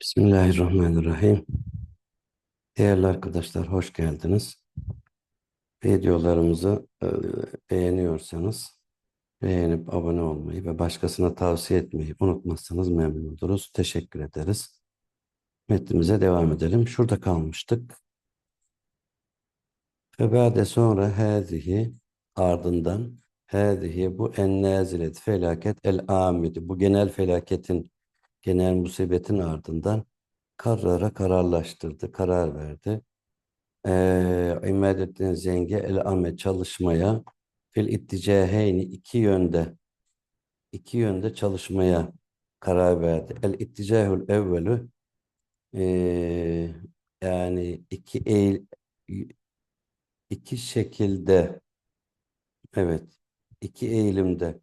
Bismillahirrahmanirrahim. Değerli arkadaşlar hoş geldiniz. Videolarımızı e, beğeniyorsanız beğenip abone olmayı ve başkasına tavsiye etmeyi unutmazsanız memnun oluruz. Teşekkür ederiz. Metnimize devam edelim. Şurada kalmıştık. Ve ba'de sonra hâzihi ardından hâzihi bu en nazilet felaket el amidi bu genel felaketin genel musibetin ardından karara kararlaştırdı, karar verdi. Ee, İmadettin Zengi el ame çalışmaya fil itticaheyni iki yönde iki yönde çalışmaya karar verdi. El itticahul evvelü ee, yani iki eğil iki şekilde evet iki eğilimde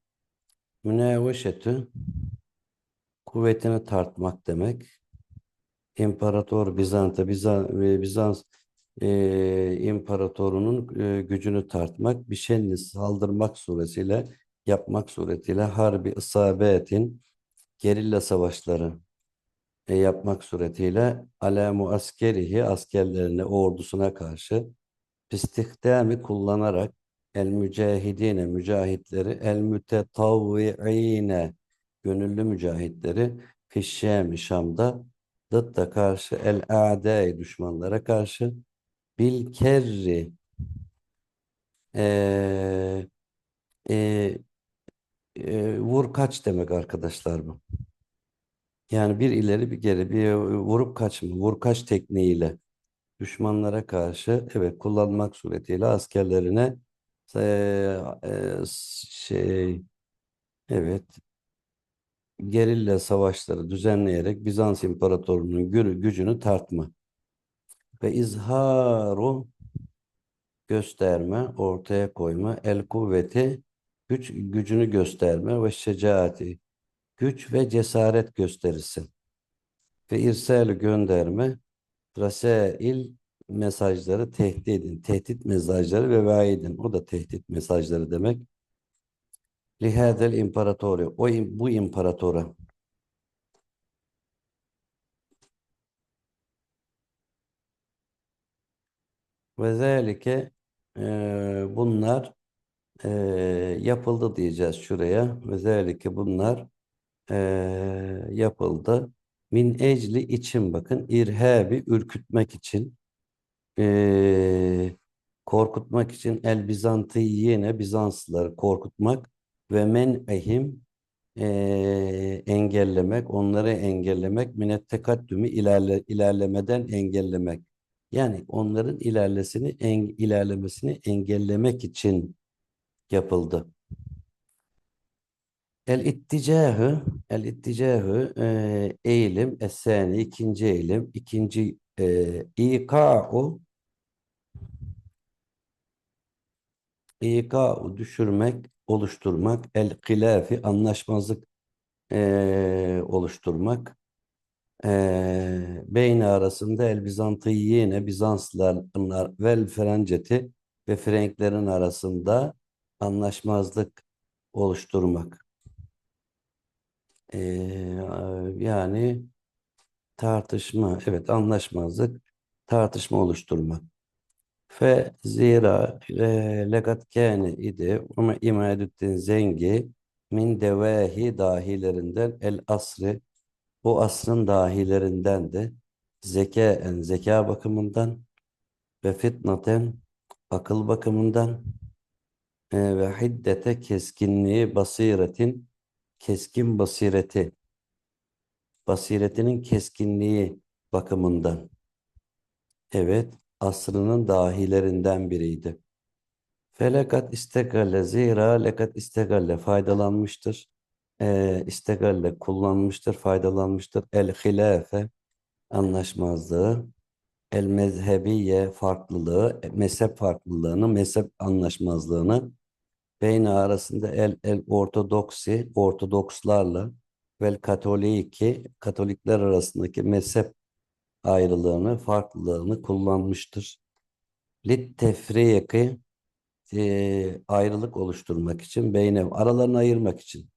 müneveşetü kuvvetini tartmak demek. İmparator Bizant'a Bizans, Bizans e, imparatorunun e, gücünü tartmak, bir şeyini saldırmak suretiyle yapmak suretiyle harbi isabetin gerilla savaşları e, yapmak suretiyle ala muaskerihi askerlerine ordusuna karşı istihdami kullanarak el mücahidine mücahitleri el mütetavviine gönüllü mücahitleri fişşemi Şam'da dıtta karşı el a'dai düşmanlara karşı bil kerri e, e, e, vur kaç demek arkadaşlar bu. Yani bir ileri bir geri bir vurup kaçma, vur kaç tekniğiyle düşmanlara karşı evet kullanmak suretiyle askerlerine e, e, şey evet gerilla savaşları düzenleyerek Bizans İmparatorluğu'nun gü gücünü tartma ve izharu gösterme, ortaya koyma, el kuvveti güç gücünü gösterme ve şecaati güç ve cesaret gösterisi ve irsalü gönderme rasail mesajları tehdidin, tehdit mesajları ve vaidin. O da tehdit mesajları demek. Lihadel imparatori. O bu imparatora. Ve zelike bunlar e, yapıldı diyeceğiz şuraya. Ve zelike bunlar e, yapıldı. Min ecli için bakın irhabi ürkütmek için e, korkutmak için el Bizantiyine Bizanslıları korkutmak ve men ehim e, engellemek, onları engellemek, minet tekaddümü ilerle, ilerlemeden engellemek. Yani onların ilerlesini en, ilerlemesini engellemek için yapıldı. El itticahı, el itticahı e, eğilim, esani, ikinci eğilim, ikinci e, ika'u İka'u düşürmek, oluşturmak, el kilafi anlaşmazlık e, oluşturmak, e, beyni arasında el Bizantiyine Bizanslılar vel Frenceti ve Frenklerin arasında anlaşmazlık oluşturmak. E, yani tartışma, evet anlaşmazlık, tartışma oluşturmak. Fe zira lekat kâne idi ama İmadüddin Zengi min devahi dahilerinden el asri bu asrın dahilerindendi. Zekaen zeka bakımından ve fitnaten akıl bakımından e, ve hiddete keskinliği basiretin keskin basireti basiretinin keskinliği bakımından. Evet, asrının dahilerinden biriydi. Felekat istegalle zira lekat istegalle faydalanmıştır. E, istegalle kullanmıştır, faydalanmıştır. El hilafe anlaşmazlığı, el mezhebiye farklılığı, mezhep farklılığını, mezhep anlaşmazlığını beyni arasında el, el ortodoksi, ortodokslarla vel katoliki, katolikler arasındaki mezhep ayrılığını, farklılığını kullanmıştır. Lit tefriyeki e, ayrılık oluşturmak için, beyne, aralarını ayırmak için.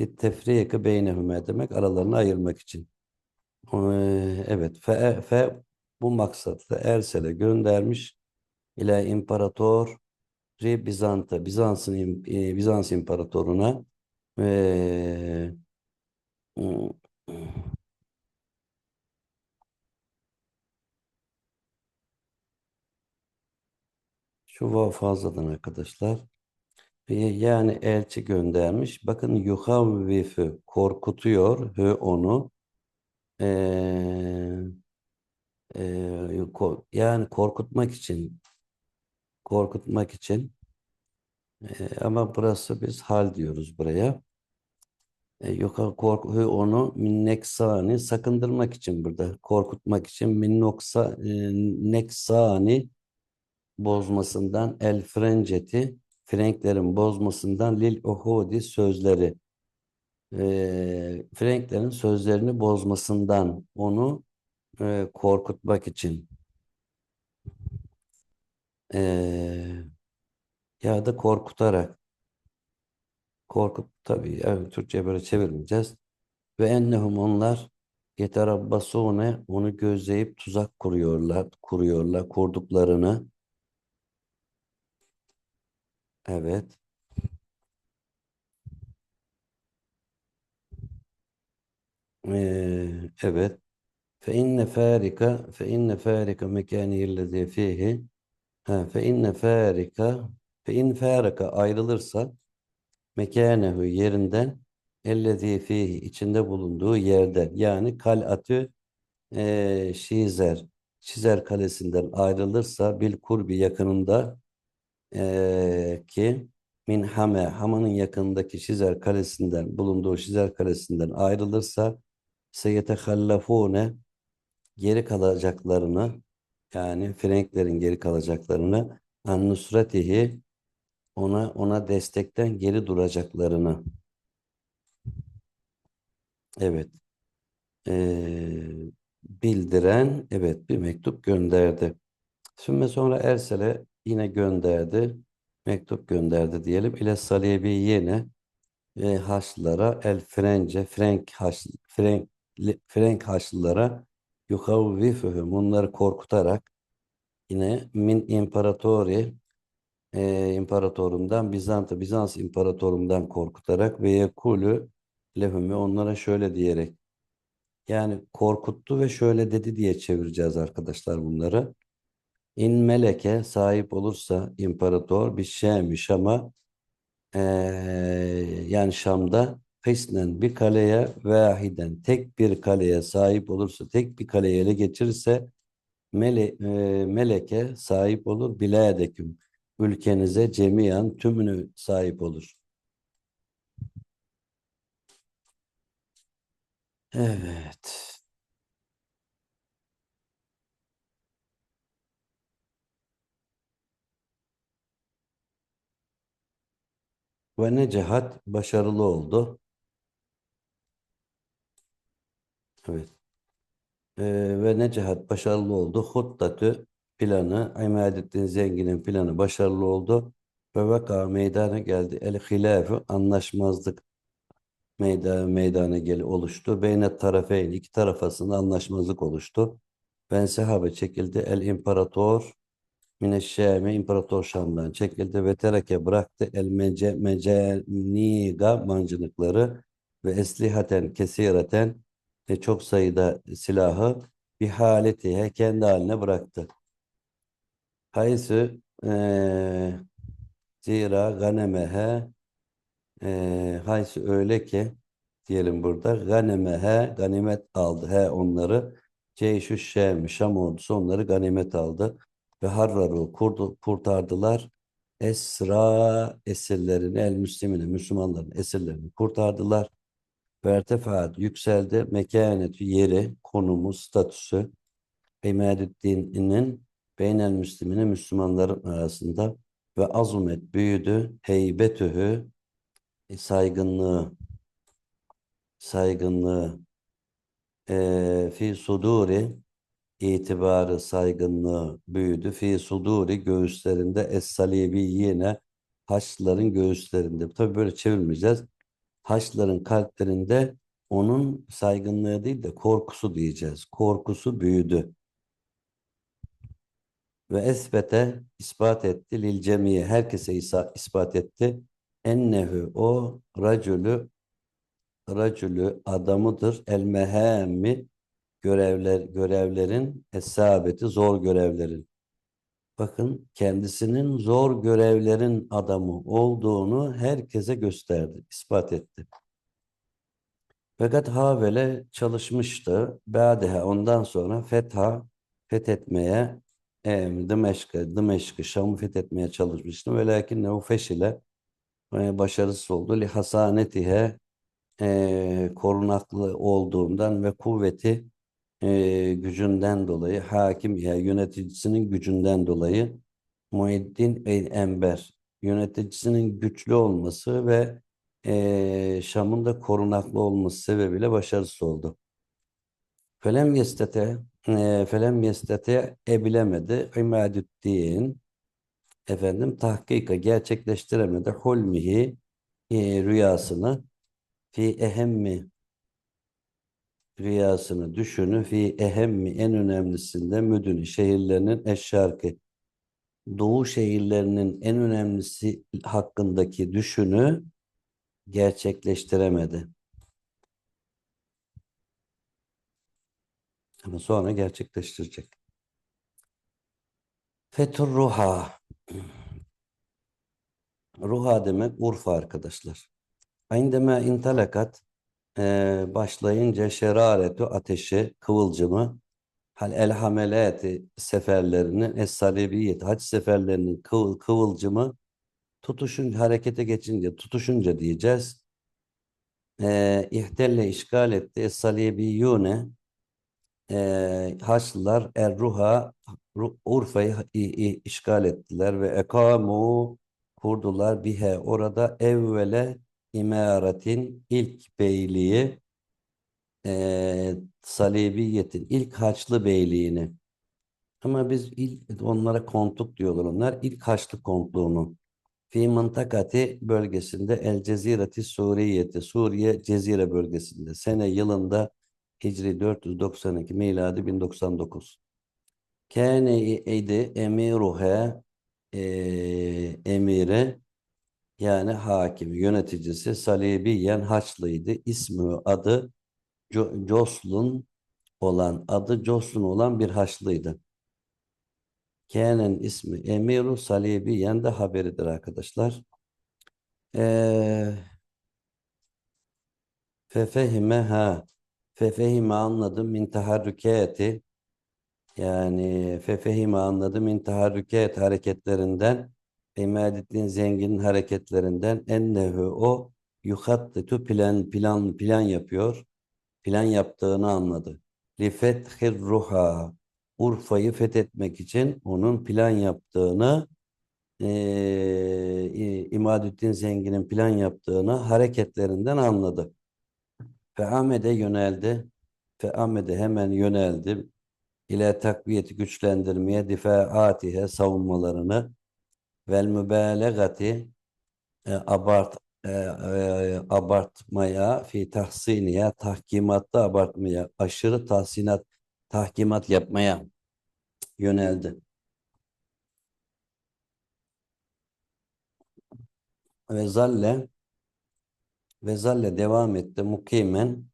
Lit tefriyeki beynehüme demek aralarını ayırmak için. Ee, evet fe, fe bu maksatla Ersel'e göndermiş ile imparator Bizant'a Bizans'ın e, Bizans imparatoruna ee, şu va fazladan arkadaşlar. Yani elçi göndermiş. Bakın yuhavvifu korkutuyor hı onu. Ee, e, yani korkutmak için korkutmak için e, ama burası biz hal diyoruz buraya. E, yok korku onu minneksani sakındırmak için burada korkutmak için minnoksa e, neksani bozmasından el frenceti Frenklerin bozmasından lil uhudi sözleri. E, Frenklerin sözlerini bozmasından onu e, korkutmak için. E, ya da korkutarak. Korkut tabii evet, Türkçe böyle çevirmeyeceğiz. Ve ennehum onlar yeterabbasune onu gözleyip tuzak kuruyorlar kuruyorlar kurduklarını evet. E, evet. Fe inne farika fe inne farika mekânihillezî fihi Ha, fe inne farika fe in farika ayrılırsa mekânehu yerinden ellezî fihi içinde bulunduğu yerden yani kal'atü e, Şizer Şizer kalesinden ayrılırsa bil kurbi yakınında e, ki min hame Hama'nın yakınındaki Şizer kalesinden bulunduğu Şizer kalesinden ayrılırsa seyetehallafune geri kalacaklarını yani Frenklerin geri kalacaklarını an nusratihi ona ona destekten geri duracaklarını evet eee, bildiren evet bir mektup gönderdi. Sümme sonra Ersel'e yine gönderdi. Mektup gönderdi diyelim. İle Salibi yine e, Haçlılara el Frence Frenk Haç Frenk Frenk Haçlılara yukavvifuhum onları korkutarak yine min imparatori e, imparatorundan Bizant'ı Bizans imparatorundan korkutarak ve yekulu lehum ve onlara şöyle diyerek yani korkuttu ve şöyle dedi diye çevireceğiz arkadaşlar bunları. İn meleke sahip olursa imparator bir Şam Şam'a e, yani Şam'da Hisnen bir kaleye vahiden tek bir kaleye sahip olursa tek bir kaleyi ele geçirirse mele, e, meleke sahip olur biladeküm ülkenize cemiyan tümünü sahip olur. Evet. Ve Necahat başarılı oldu. Evet. Ee, ve Necahat başarılı oldu. Huttatü planı, İmadeddin Zengin'in planı başarılı oldu. Ve vaka meydana geldi. El hilafı anlaşmazlık meydana, meydana geli oluştu. Beynet tarafeyn iki taraf arasında anlaşmazlık oluştu. Ben sahabe çekildi. El imparator Mineşşami İmparator Şam'dan çekildi ve tereke bıraktı. El mece, meceniga mancınıkları ve eslihaten kesireten ve çok sayıda silahı bir haletiye kendi haline bıraktı. Haysı eee zira ganemehe eee haysı öyle ki diyelim burada ganemehe ganimet aldı he onları. Ceyşü Şem Şam ordusu onları ganimet aldı ve harraru kurdu, kurtardılar. Esra esirlerini el müslimine Müslümanların esirlerini kurtardılar. Ve ertefaat yükseldi. Mekaneti yeri konumu statüsü İmadeddin'in beynel müslimine Müslümanların arasında ve azumet büyüdü. Heybetühü e, saygınlığı saygınlığı e, fi suduri itibarı, saygınlığı büyüdü. Fi suduri göğüslerinde es-salibi yine Haçlıların göğüslerinde. Tabii böyle çevirmeyeceğiz. Haçlıların kalplerinde onun saygınlığı değil de korkusu diyeceğiz. Korkusu büyüdü. Ve esbete ispat etti lil cemiye herkese isa- ispat etti. Ennehu o racülü racülü adamıdır el mehemmi görevler görevlerin esabeti zor görevlerin. Bakın kendisinin zor görevlerin adamı olduğunu herkese gösterdi, ispat etti. Fakat Havele çalışmıştı. Ba'deha ondan sonra fetha fethetmeye em, Dimeşk'ı, Dimeşk'ı, Şam'ı fethetmeye çalışmıştı. Ve lakinnehu feşile e, başarısız oldu. Li hasanetihe e, korunaklı olduğundan ve kuvveti e, gücünden dolayı hakim ya yöneticisinin gücünden dolayı Muhiddin el Enber yöneticisinin güçlü olması ve e, Şam'ın da korunaklı olması sebebiyle başarısız oldu. Felem yestete e, felem yestete ebilemedi İmadüddin efendim tahkika gerçekleştiremedi hulmihi e, rüyasını fi ehemmi rüyasını düşünü fi ehemmi en önemlisinde müdünü şehirlerinin eşşarkı doğu şehirlerinin en önemlisi hakkındaki düşünü gerçekleştiremedi. Ama sonra gerçekleştirecek. Fethur Ruha. Ruha demek Urfa arkadaşlar. Ayndeme intalakat e, başlayınca şeraretu ateşi, kıvılcımı hal el hamelati seferlerinin es salibiyet hac seferlerinin kıvıl, kıvılcımı tutuşun harekete geçince tutuşunca diyeceğiz. E, ihtelle işgal etti es salibiyune e, Haçlılar Erruha Ru- Urfa'yı işgal ettiler ve ekamu kurdular bihe orada evvele imaratin ilk beyliği e, Salibiyetin ilk Haçlı beyliğini. Ama biz ilk onlara kontuk diyorlar onlar ilk Haçlı kontluğunu fi mıntakati bölgesinde El Cezireti Suriyeti Suriye Cezire bölgesinde sene yılında Hicri 492 miladi 1099 Kâne idi emiruha e, emiri yani hakim, yöneticisi Salibiyen Haçlıydı. İsmi adı Jo- Joslun olan, adı Joslun olan bir Haçlıydı. Kâne'nin ismi Emiru Salibiyen de haberidir arkadaşlar. Ee, fefehime ha fefehime anladım min taharrükati yani fefehime anladım min taharrükat hareketlerinden İmadettin Zengin'in hareketlerinden ennehu o yuhattitu plan plan plan yapıyor. Plan yaptığını anladı. Li fethir ruha Urfa'yı fethetmek için onun plan yaptığını eee İmadettin Zengin'in plan yaptığını hareketlerinden anladı. Feamede yöneldi. Feamede hemen yöneldi. İle takviyeti güçlendirmeye difaatihe savunmalarını vel mübalegati e, abart e, e, abartmaya fi tahsiniye tahkimatta abartmaya aşırı tahsinat tahkimat yapmaya yöneldi. Ve zalle ve zalle devam etti mukimen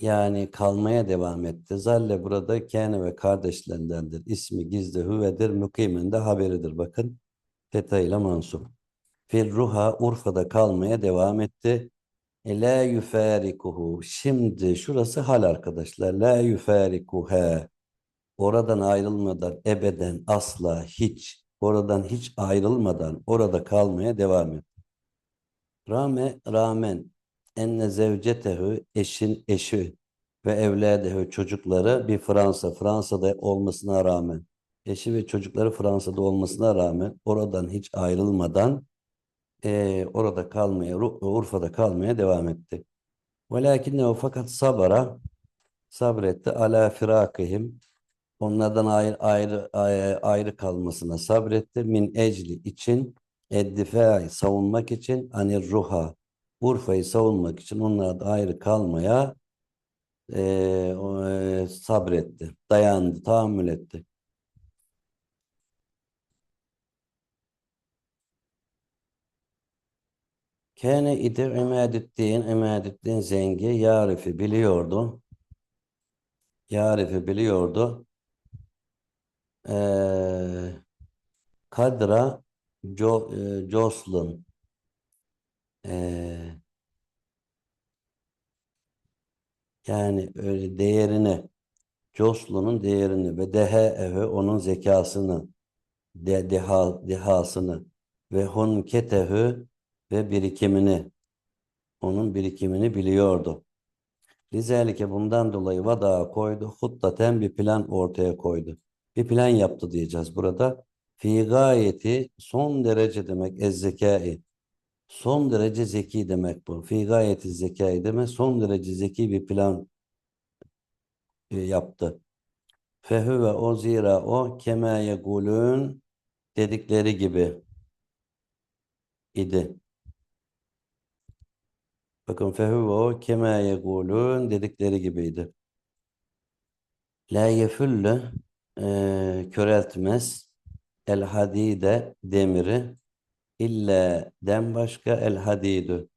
yani kalmaya devam etti. Zalle burada kâne ve kardeşlerindendir. İsmi gizli hüvedir. Mukimen de haberidir. Bakın feta ile mansup. Fil ruha Urfa'da kalmaya devam etti. E, la yufarikuhu. Şimdi şurası hal arkadaşlar. La yufarikuha. Oradan ayrılmadan ebeden asla hiç oradan hiç ayrılmadan orada kalmaya devam etti. Rame rağmen enne zevcetehu eşin eşi ve evladehu çocukları bir Fransa Fransa'da olmasına rağmen eşi ve çocukları Fransa'da olmasına rağmen oradan hiç ayrılmadan eee, orada kalmaya Urfa'da kalmaya devam etti. Velakinne fakat sabara sabretti ala firakihim onlardan ayrı ayrı ayrı, kalmasına sabretti min ecli için eddifai savunmak için anir ruha Urfa'yı savunmak için onlardan ayrı kalmaya e, e, sabretti, dayandı, tahammül etti. Kâne idi İmadüddin, İmadüddin Zengi Yarif'i biliyordu. Yarif'i biliyordu. Ee, Kadra Jo, e, Jocelyn ee, yani öyle değerini Jocelyn'un değerini ve dehe onun zekasını de, deha, dehasını ve hunketehu ve birikimini onun birikimini biliyordu. Lizelike bundan dolayı vada koydu. Huttaten bir plan ortaya koydu. Bir plan yaptı diyeceğiz burada. Fi gayeti son derece demek ezzekai. Son derece zeki demek bu. Fi gayeti zekai demek son derece zeki bir plan e, yaptı. Fehü ve o zira o kema yekulun dedikleri gibi idi. Bakın fehuve kema yekulun dedikleri gibiydi. La yefülle e, köreltmez el hadide demiri illa den başka el hadidu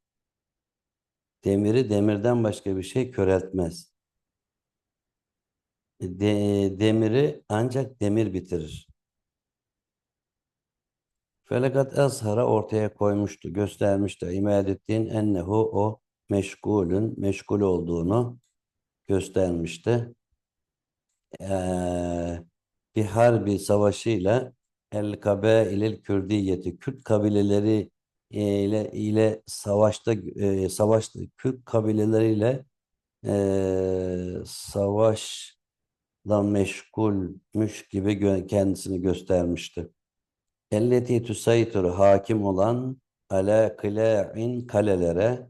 demiri demirden başka bir şey köreltmez. De, demiri ancak demir bitirir. Felekat azhara ortaya koymuştu, göstermişti. İmadettin ennehu o meşgulün, meşgul olduğunu göstermişti. Ee, bir harbi savaşıyla el kabailil kürdiyeti, Kürt kabileleri ile ile savaşta e, savaşta Kürt kabileleriyle e, savaşla meşgulmüş gibi kendisini göstermişti. Elleti tusayturu hakim olan ala kıla'in kalelere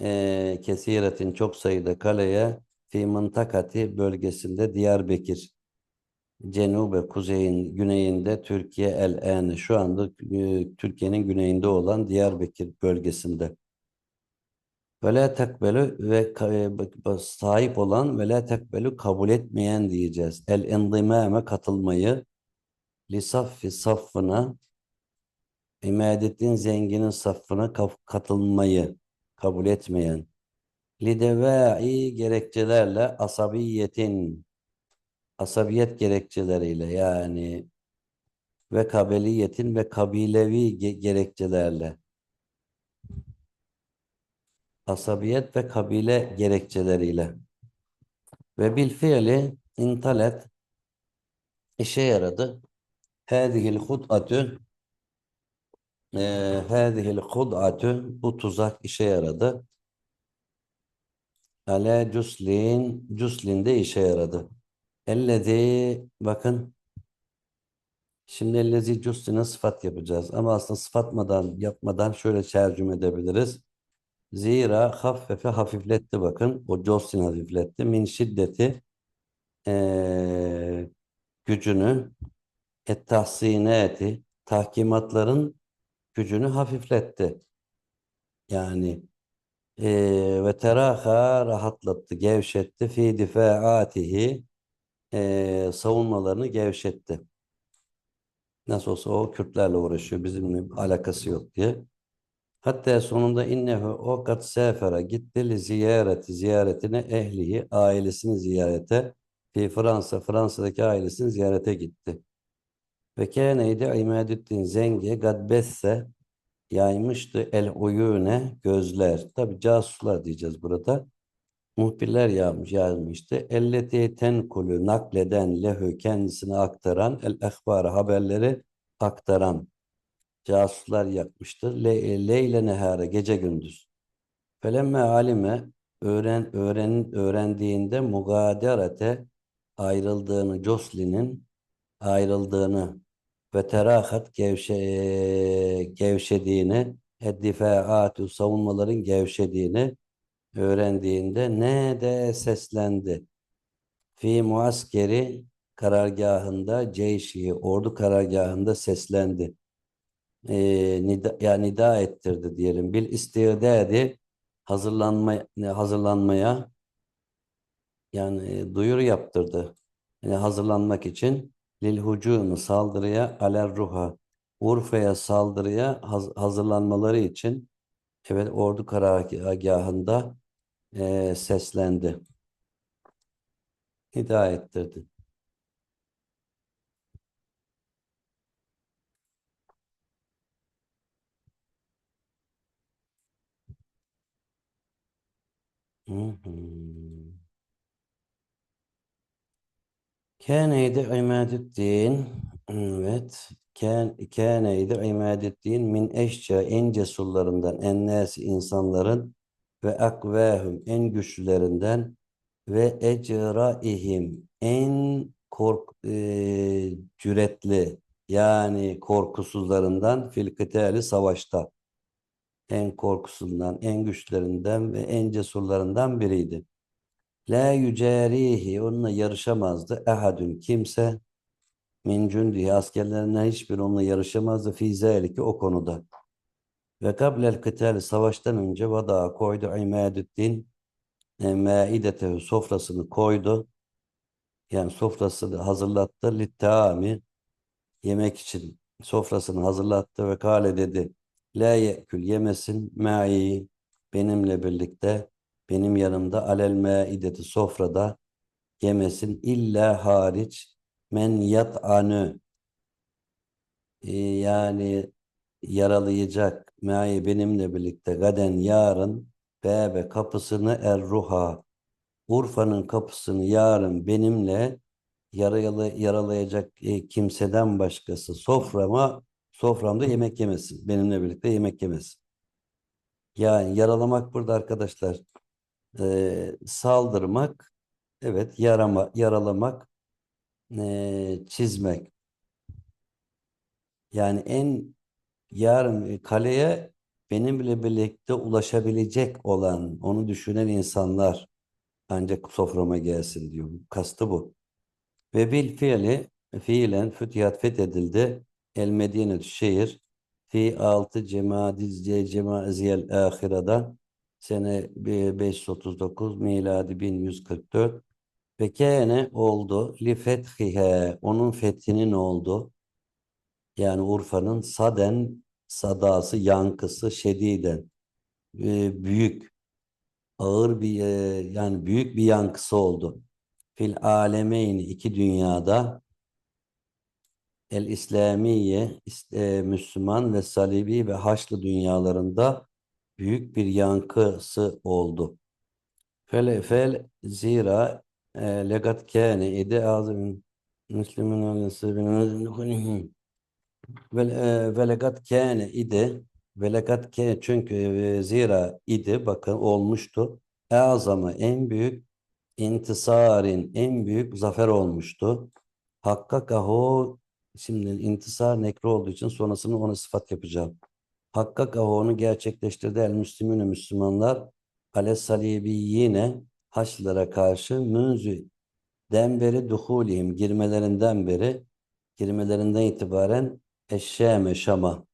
e, kesiretin çok sayıda kaleye fi mıntakati bölgesinde Diyarbakır Cenube kuzeyin güneyinde Türkiye el şu anda e, Türkiye'nin güneyinde olan Diyarbakır bölgesinde. Ve la ve e, sahip olan ve la kabul etmeyen diyeceğiz. El endimame katılmayı lisaffi saffına İmadettin zenginin safına katılmayı kabul etmeyen lidevai gerekçelerle asabiyetin asabiyet gerekçeleriyle yani ve kabiliyetin ve kabilevi gerekçelerle asabiyet ve kabile gerekçeleriyle ve bil fiili intalet işe yaradı. Hâzihil hud'atü hâzihil hud'atü bu tuzak işe yaradı. Ale Cuslin Cuslin de işe yaradı. Ellezi bakın şimdi ellezi Cuslin'e sıfat yapacağız. Ama aslında sıfatmadan yapmadan şöyle tercüme edebiliriz. Zira haffefe hafifletti bakın. O Joslin hafifletti. Min şiddeti ee, gücünü et tahsineti tahkimatların gücünü hafifletti. Yani e, ve teraha rahatlattı, gevşetti. Fi difaatihi e, savunmalarını gevşetti. Nasıl olsa o Kürtlerle uğraşıyor, bizimle alakası yok diye. Hatta sonunda innehu o kat sefere gitti li ziyareti ziyaretine ehlihi ailesini ziyarete fi Fransa Fransa'daki ailesini ziyarete gitti. Ve kâneydi İmadüddin Zengi gadbesse yaymıştı el uyune gözler. Tabi casuslar diyeceğiz burada. Muhbirler yağmış, yazmıştı. Elleti tenkulu nakleden lehü kendisine aktaran el ehbar haberleri aktaran casuslar yapmıştır. Le, leyle nehare gece gündüz. Felemme alime öğren, öğren, öğrendiğinde mugaderete ayrıldığını Joslin'in ayrıldığını ve terahat gevşe, gevşediğini, eddifaatu savunmaların gevşediğini öğrendiğinde ne de seslendi. Fi muaskeri karargahında ceyşi, ordu karargahında seslendi. E, nida, ya nida ettirdi diyelim. Bil istidadi hazırlanma, hazırlanmaya yani e, duyuru yaptırdı. Yani hazırlanmak için lil hucumu saldırıya aler ruha Urfa'ya saldırıya haz- hazırlanmaları için evet ordu karargahında e, seslendi. Hidayet ettirdi. Hı. Kâneydi İmadüddin. Evet. Kân, kâneydi İmadüddin min eşça en cesurlarından ennâsi insanların ve akvâhum en güçlülerinden ve ecraihim en kork e, cüretli yani korkusuzlarından fil savaşta en korkusundan, en güçlerinden ve en cesurlarından biriydi. La yücerihi onunla yarışamazdı ehadün kimse min cündihi askerlerinden hiçbir onunla yarışamazdı fi zeliki o konuda. Ve kablel kıtali savaştan önce vada koydu imadüddin e, maidetehu sofrasını koydu. Yani sofrasını hazırlattı littaami yemek için sofrasını hazırlattı ve kale dedi la ye'kül yemesin ma'i benimle birlikte benim yanımda alel maideti sofrada yemesin illa hariç men yat'anü e, yani yaralayacak ma'i benimle birlikte gaden yarın bebe kapısını er ruha Urfa'nın kapısını yarın benimle yaralı, yaralayacak e, kimseden başkası soframa soframda yemek yemesin. Benimle birlikte yemek yemesin. Yani yaralamak burada arkadaşlar e, saldırmak evet yarama, yaralamak e, çizmek yani en yarın kaleye benimle birlikte ulaşabilecek olan onu düşünen insanlar ancak soframa gelsin diyor. Kastı bu. Ve bil fiili fiilen fütühat fethedildi. El Medine şehir fi 6 Cemadiz Cemaziyel ahirada sene 539 miladi 1144 ve kâne oldu li fethihe onun fethinin oldu. Yani Urfa'nın saden sadası yankısı şediden e, büyük ağır bir e, yani büyük bir yankısı oldu. Fil alemeyni iki dünyada el İslamiye Müslüman ve Salibi ve Haçlı dünyalarında büyük bir yankısı oldu. Fel fel zira e, legat kâne idi azim Müslüman ve ve legat kâne idi Velekat ke çünkü e, zira idi bakın olmuştu. Azamı en büyük intisarin en büyük zafer olmuştu. Hakkakahu şimdi intisar nekro olduğu için sonrasını ona sıfat yapacağım. Hakkakahu onu gerçekleştirdi el müslümünü Müslümanlar ale salibiyyine Haçlılara karşı münzü den beri duhulihim girmelerinden beri girmelerinden itibaren eşşeme şama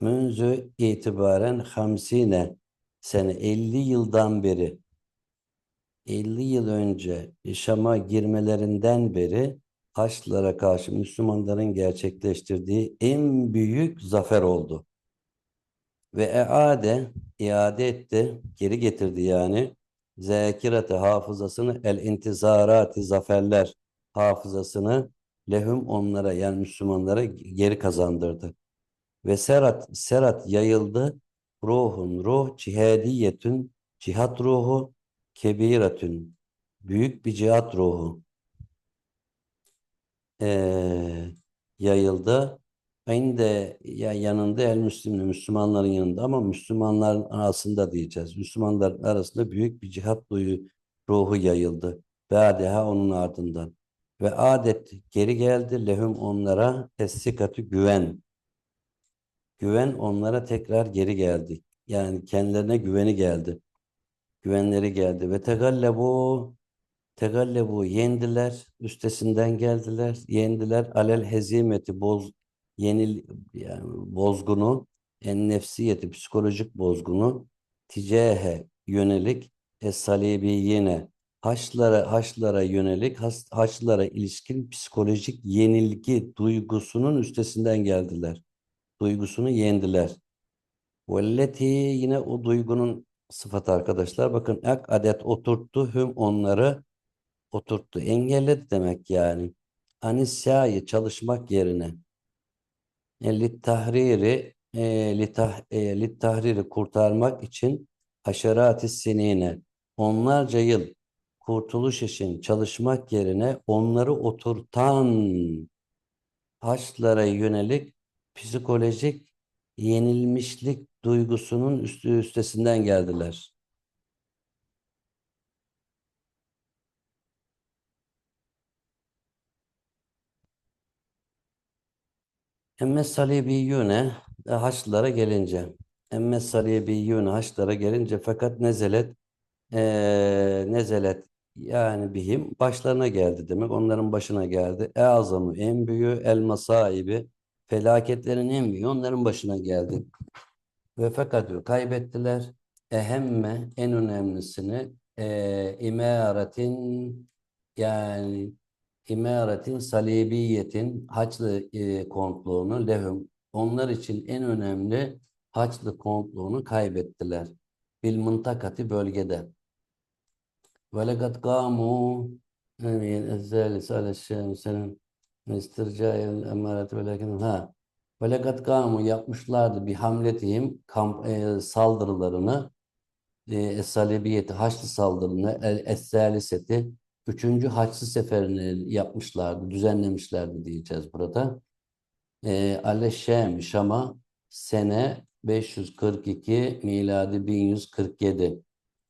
Münzü itibaren hamsine sene 50 yıldan beri 50 yıl önce Şam'a girmelerinden beri Haçlılara karşı Müslümanların gerçekleştirdiği en büyük zafer oldu. Ve eade, iade etti, geri getirdi yani. Zekirete hafızasını, el intizarati zaferler hafızasını lehum onlara yani Müslümanlara geri kazandırdı. Ve serat, serat yayıldı. Ruhun, ruh cihadiyetün, cihat ruhu, kebiretün, büyük bir cihat ruhu ee, yayıldı. De ya yanında el Müslümlü, Müslümanların yanında ama Müslümanların arasında diyeceğiz. Müslümanların arasında büyük bir cihat duyu ruhu yayıldı. Ba'deha onun ardından. Ve adet geri geldi lehum onlara essikatü güven. Güven onlara tekrar geri geldi. Yani kendilerine güveni geldi. Güvenleri geldi. Ve tegallebu tegallebu yendiler. Üstesinden geldiler. Yendiler. Alel hezimeti boz yenil yani bozgunu en nefsiyeti psikolojik bozgunu ticehe yönelik es yine Haçlara, Haçlara yönelik, Haçlara ilişkin psikolojik yenilgi duygusunun üstesinden geldiler. Duygusunu yendiler. Velleti yine o duygunun sıfatı arkadaşlar. Bakın ek adet oturttu hüm onları oturttu. Engelledi demek yani. Anisya'yı çalışmak yerine lit tahriri litah, lit tahriri kurtarmak için haşerati sinine onlarca yıl kurtuluş için çalışmak yerine onları oturtan haçlara yönelik psikolojik yenilmişlik duygusunun üstü üstesinden geldiler. Emme salibiyyune Haçlılara gelince Emme salibiyyune Haçlılara gelince fakat nezelet e, nezelet yani bihim başlarına geldi demek. Onların başına geldi. E azamı en büyüğü el masaibi felaketlerin en büyüğü onların başına geldi. Ve fakat diyor kaybettiler. Ehemme en önemlisini e, imaretin yani imaretin salibiyetin Haçlı e, komploğunu lehum onlar için en önemli Haçlı komploğunu kaybettiler. Bil mıntakati bölgede. Ve lekad kamu ezzalisi ala şemsenin istirca'il emaret ve ha ve lekad kamu yapmışlardı bir hamletihim kamp, e, saldırılarını e, Es-Salibiyeti Haçlı saldırını El Es-Saliseti Üçüncü Haçlı seferini yapmışlardı, düzenlemişlerdi diyeceğiz burada. E, Ale-Şem, Şam'a sene 542, miladi 1147.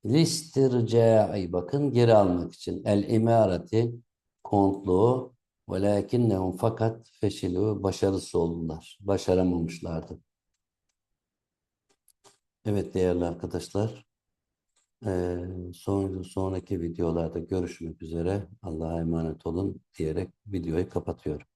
Listirca'i bakın geri almak için. El-imareti kontluğu velakinnehum fakat feşilü başarısız oldular. Başaramamışlardı. Evet değerli arkadaşlar. Ee, son, sonraki videolarda görüşmek üzere. Allah'a emanet olun diyerek videoyu kapatıyorum.